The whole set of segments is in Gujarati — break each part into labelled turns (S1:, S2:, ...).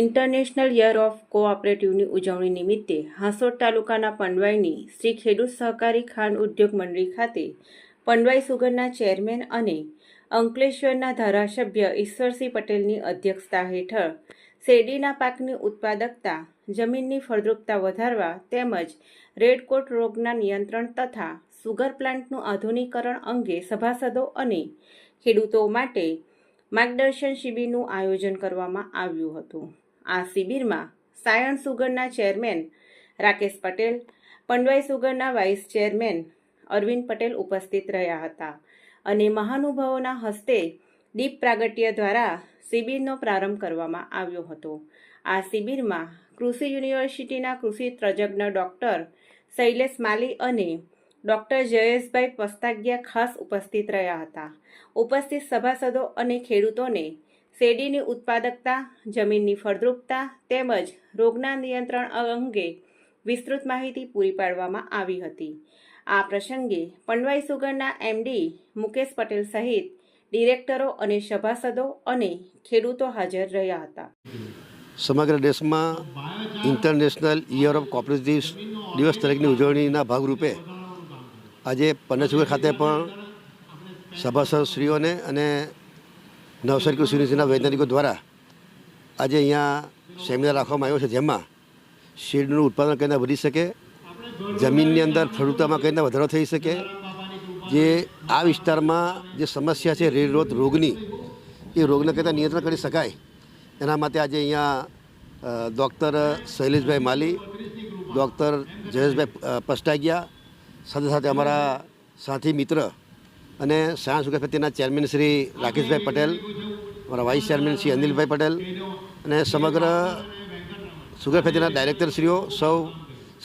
S1: ઇન્ટરનેશનલ યર ઓફ કોઓપરેટિવની ઉજવણી નિમિત્તે હાંસોદ તાલુકાના પંડવાઈની શ્રી ખેડૂત સહકારી ખાંડ ઉદ્યોગ મંડળી ખાતે પંડવાઈ સુગરના ચેરમેન અને અંકલેશ્વરના ધારાસભ્ય ઈશ્વરસિંહ પટેલની અધ્યક્ષતા હેઠળ શેરડીના પાકની ઉત્પાદકતા, જમીનની ફળદ્રુપતા વધારવા તેમજ રેડકોટ રોગના નિયંત્રણ તથા સુગર પ્લાન્ટનું આધુનિકરણ અંગે સભાસદો અને ખેડૂતો માટે માર્ગદર્શન શિબિરનું આયોજન કરવામાં આવ્યું હતું. આ શિબિરમાં સાયણ સુગરના ચેરમેન રાકેશ પટેલ, પંડવાઈ સુગરના વાઇસ ચેરમેન અરવિંદ પટેલ ઉપસ્થિત રહ્યા હતા અને મહાનુભાવોના હસ્તે દીપ પ્રાગટ્ય દ્વારા શિબિરનો પ્રારંભ કરવામાં આવ્યો હતો. આ શિબિરમાં કૃષિ યુનિવર્સિટીના કૃષિ તજજ્ઞ ડૉક્ટર શૈલેષ માલી અને ડૉક્ટર જયેશભાઈ પસ્તાગિયા ખાસ ઉપસ્થિત રહ્યા હતા. ઉપસ્થિત સભાસદો અને ખેડૂતોને શેરડીની ઉત્પાદકતા, જમીનની ફળદ્રુપતા તેમજ રોગના નિયંત્રણ અંગે વિસ્તૃત માહિતી પૂરી પાડવામાં આવી હતી. આ પ્રસંગે પંડવાઈ સુગરના એમડી મુકેશ પટેલ સહિત ડિરેક્ટરો અને સભાસદો અને ખેડૂતો હાજર રહ્યા હતા.
S2: સમગ્ર દેશમાં ઇન્ટરનેશનલ યર ઓફ કોપરેટિવ દિવસ તરીકેની ઉજવણીના ભાગરૂપે આજે પન્નેસુગર ખાતે પણ સભાસદશ્રીઓને અને નવસારી કૃષિ યુનિવર્સિટીના વૈજ્ઞાનિકો દ્વારા આજે અહીંયા સેમિનાર રાખવામાં આવ્યો છે, જેમાં શેરડીનું ઉત્પાદન કઈ વધી શકે, જમીનની અંદર ફળદ્રુપતામાં કઈ વધારો થઈ શકે, જે આ વિસ્તારમાં જે સમસ્યા છે રેડરોત રોગની, એ રોગને કઈ નિયંત્રણ કરી શકાય, એના માટે આજે અહીંયા ડૉક્ટર શૈલેષભાઈ માલી ડૉક્ટર જયેશભાઈ પસ્ટાગિયા, સાથે સાથે અમારા સાથી મિત્ર અને science sugar chairman Shri Rakeshbhai Patel મારા વાઇસ ચેરમેન શ્રી અનિલભાઈ પટેલ અને સમગ્ર સુગર ફેક્ટરીના ડાયરેક્ટરશ્રીઓ સૌ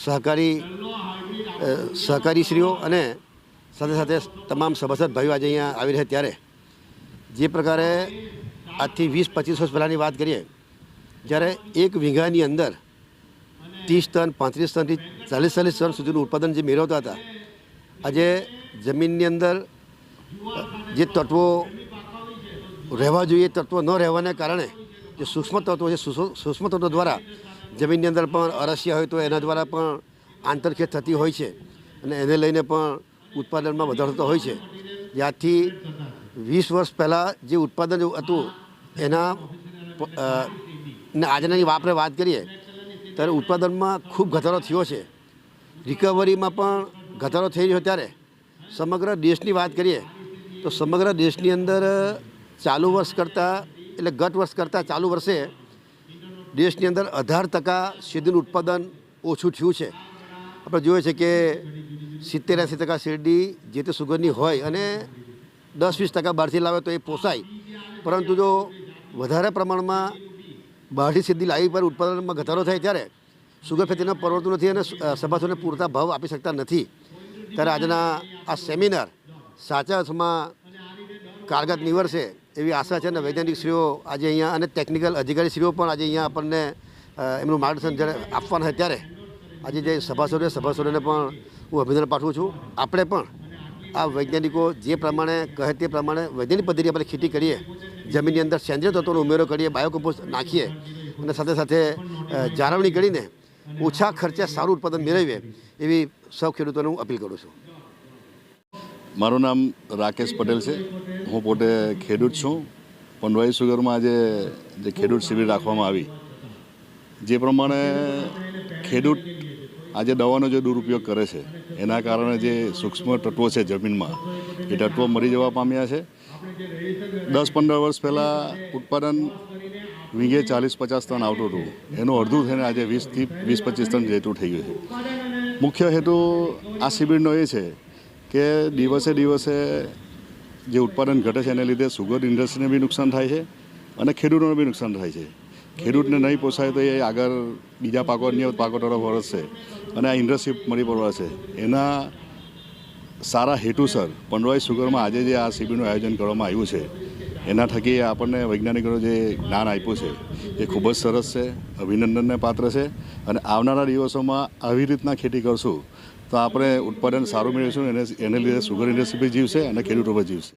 S2: સહકારી સહકારીશ્રીઓ અને સાથે સાથે તમામ સભાસદ ભાઈઓ આજે અહીંયા આવી રહ્યા ત્યારે. જે પ્રકારે આજથી વીસ, પચીસ વર્ષ પહેલાંની વાત કરીએ, જ્યારે એક વીઘાની અંદર ત્રીસ ટન, પાંત્રીસ ટનથી ચાલીસ ચાલીસ ટન સુધીનું ઉત્પાદન જે મેળવતા હતા, આજે જમીનની અંદર જે તત્વો રહેવા જોઈએ, તત્વો ન રહેવાને કારણે જે સૂક્ષ્મ તત્વો છે, સૂક્ષ્મ તત્વો દ્વારા જમીનની અંદર પણ અરસિયા હોય તો એના દ્વારા પણ આંતરખેદ થતી હોય છે અને એને લઈને પણ ઉત્પાદનમાં વધારો થતો હોય છે. જ્યાંથી વીસ વર્ષ પહેલાં જે ઉત્પાદન હતું, એના આજનાની આપણે વાત કરીએ, ત્યારે ઉત્પાદનમાં ખૂબ ઘટાડો થયો છે. રિકવરીમાં પણ ઘટાડો થઈ રહ્યો ત્યારે. સમગ્ર દેશની વાત કરીએ તો સમગ્ર દેશની અંદર ચાલુ વર્ષ કરતાં, એટલે ગત વર્ષ કરતાં ચાલુ વર્ષે દેશની અંદર અઢાર ટકા શેરડીનું ઉત્પાદન ઓછું થયું છે. આપણે જોઈએ છે કે સિત્તેર એંસી ટકા શેરડી જે તે સુગરની હોય અને દસ વીસ ટકા બહારથી લાવે તો એ પોસાય. પરંતુ જો વધારે પ્રમાણમાં બહારથી સીધી લાવી પર ઉત્પાદનમાં ઘટાડો થાય ત્યારે સુગર ફેક્ટરીને પરવડતું નથી અને સભાસોને પૂરતા ભાવ આપી શકતા નથી. ત્યારે આજના આ સેમિનાર સાચા અર્થમાં કારગત નિવડશે એવી આશા છે અને વૈજ્ઞાનિકશ્રીઓ આજે અહીંયા અને ટેકનિકલ અધિકારીશ્રીઓ પણ આજે અહીંયા આપણને એમનું માર્ગદર્શન જ્યારે આપવાના છે ત્યારે આજે જે સભાસદો સભાસદોને પણ હું અભિનંદન પાઠવું છું. આપણે પણ આ વૈજ્ઞાનિકો જે પ્રમાણે કહે તે પ્રમાણે વૈજ્ઞાનિક પદ્ધતિ આપણે ખેતી કરીએ, જમીનની અંદર સેન્દ્રિય તત્વોનો ઉમેરો કરીએ, બાયોકમ્પોસ્ટ નાખીએ અને સાથે સાથે જાળવણી કરીને ઓછા ખર્ચે સારું ઉત્પાદન મેળવીએ એવી સૌ ખેડૂતોને હું અપીલ કરું છું.
S3: મારું નામ રાકેશ પટેલ છે. હું પોતે ખેડૂત છું. પંડવાઈ સુગરમાં આજે જે ખેડૂત શિબિર રાખવામાં આવી, જે પ્રમાણે ખેડૂત આજે દવાનો જે દુરુપયોગ કરે છે, એના કારણે જે સૂક્ષ્મ તત્વો છે જમીનમાં, એ તત્વો મરી જવા પામ્યા છે. દસ પંદર વર્ષ પહેલાં ઉત્પાદન વીઘે ચાલીસ પચાસ ટન આવતું હતું. એનું અડધું થઈને આજે વીસથી વીસ પચીસ ટન જેટલું થઈ ગયું છે. મુખ્ય હેતુ આ શિબિરનો એ છે કે દિવસે દિવસે જે ઉત્પાદન ઘટે છે એને લીધે સુગર ઇન્ડસ્ટ્રીને બી નુકસાન થાય છે અને ખેડૂતોને બી નુકસાન થાય છે. ખેડૂતને નહીં પોસાય તો એ આગળ બીજા પાકો, અન્ય પાકો તરફ વળશે અને આ ઇન્ડસ્ટ્રી મળી પડવાશે એના સારા હેતુસર પંડવાઈ સુગરમાં આજે જે આ શિબિરનું આયોજન કરવામાં આવ્યું છે, એના થકી આપણને વૈજ્ઞાનિકોનું જે જ્ઞાન આપ્યું છે, એ ખૂબ જ સરસ છે, અભિનંદનને પાત્ર છે અને આવનારા દિવસોમાં આવી રીતના ખેતી કરશું. તો આપણે ઉત્પાદન સારું મેળવીશું, એને એને લીધે સુગર ઇન્ડસ્ટ્રી બી જીવશે અને ખેડૂતો પણ જીવશે.